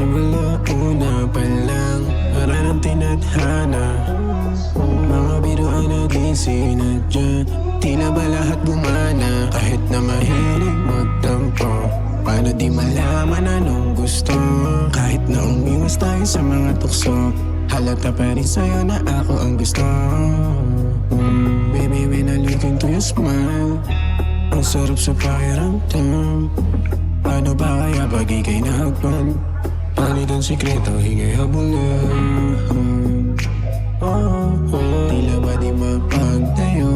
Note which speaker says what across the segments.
Speaker 1: Simula una pa lang. Aralan tinadhana. Mga biruan na di sinadya. Tila ba lahat bumana? Kahit na mahilig magtampo Paano di malaman anong gusto? Kahit na umiwas tayo sa mga tukso Halata pa rin sa'yo na ako ang gusto. Mm, Baby, when I look into your smile Ang sarap sa pakiramdam. Paano ba kaya pag ikay nahagpan? Ang sikreto, hingay habulan Oh, oh, tila ba di mapagtayo.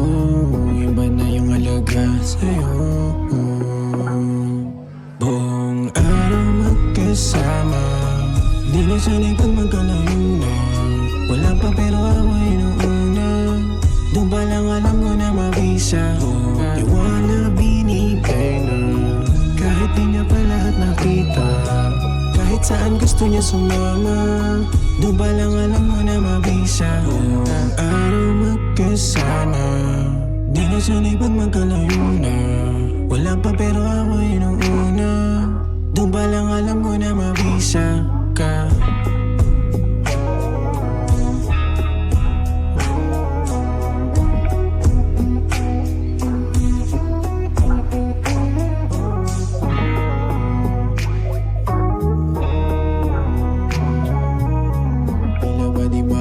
Speaker 1: Iba na yung alaga sa'yo. Buong araw magkasama. Di na sanay pag magkalayo na. Wala pa pero ako Saan gusto niya sumama? Doon ba lang alam mo na mabisa. Unang araw magkasama. Di na sanay pag magkalayo na. Wala pa pero ako yun ang una. Doon ba lang alam mo na mabisa ka. already